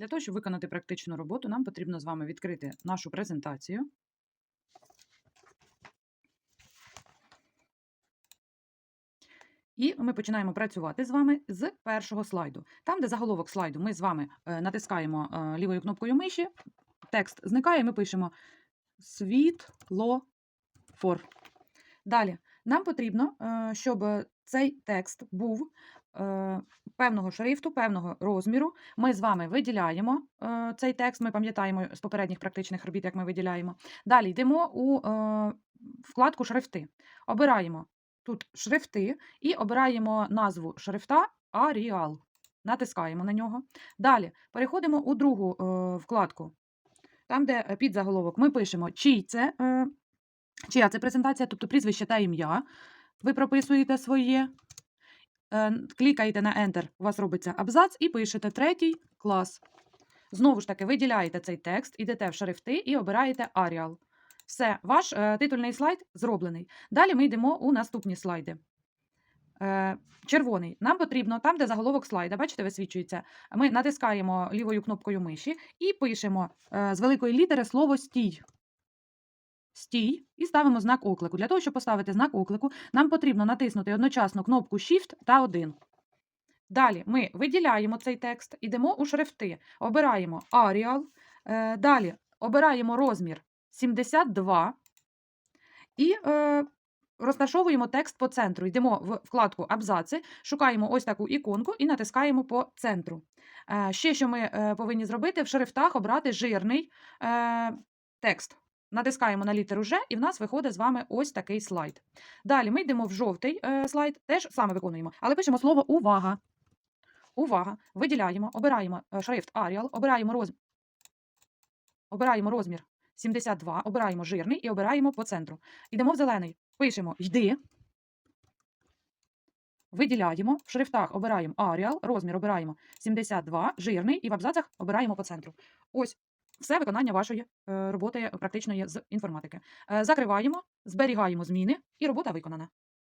Для того, щоб виконати практичну роботу, нам потрібно з вами відкрити нашу презентацію. І ми починаємо працювати з вами з першого слайду. Там, де заголовок слайду, ми з вами е, натискаємо е, лівою кнопкою миші, текст зникає, ми пишемо світлофор. Далі, нам потрібно, е, щоб цей текст був певного шрифту, певного розміру. Ми з вами виділяємо е, цей текст. Ми пам'ятаємо з попередніх практичних робіт, як ми виділяємо. Далі йдемо у е, вкладку Шрифти. Обираємо тут шрифти і обираємо назву шрифта Arial. Натискаємо на нього. Далі переходимо у другу е, вкладку. Там, де е, під заголовок, ми пишемо, чий це, е, чия це презентація, тобто прізвище та ім'я. Ви прописуєте своє, е, клікаєте на Enter, у вас робиться абзац, і пишете третій клас. Знову ж таки, виділяєте цей текст, ідете в шрифти і обираєте Arial. Все, ваш е, титульний слайд зроблений. Далі ми йдемо у наступні слайди. Е, червоний. Нам потрібно там, де заголовок слайда, бачите, висвічується. Ми натискаємо лівою кнопкою миші і пишемо е, з великої літери слово стій. Стій і ставимо знак оклику. Для того, щоб поставити знак оклику, нам потрібно натиснути одночасно кнопку Shift та 1. Далі ми виділяємо цей текст, йдемо у шрифти, обираємо Arial. Е, далі обираємо розмір 72 і е, розташовуємо текст по центру. Йдемо в вкладку Абзаци, шукаємо ось таку іконку і натискаємо по центру. Е, ще що ми повинні зробити, в шрифтах обрати жирний текст. Натискаємо на літеру Ж, і в нас виходить з вами ось такий слайд. Далі ми йдемо в жовтий е, слайд, теж саме виконуємо, але пишемо слово увага. Увага! Виділяємо, обираємо е, шрифт Arial, обираємо розмір. Обираємо розмір 72, обираємо жирний і обираємо по центру. Йдемо в зелений, пишемо йди. Виділяємо, в шрифтах обираємо Arial, розмір обираємо 72, жирний, і в абзацах обираємо по центру. Ось все виконання вашої е, роботи практичної з інформатики. Е, Закриваємо, зберігаємо зміни, і робота виконана.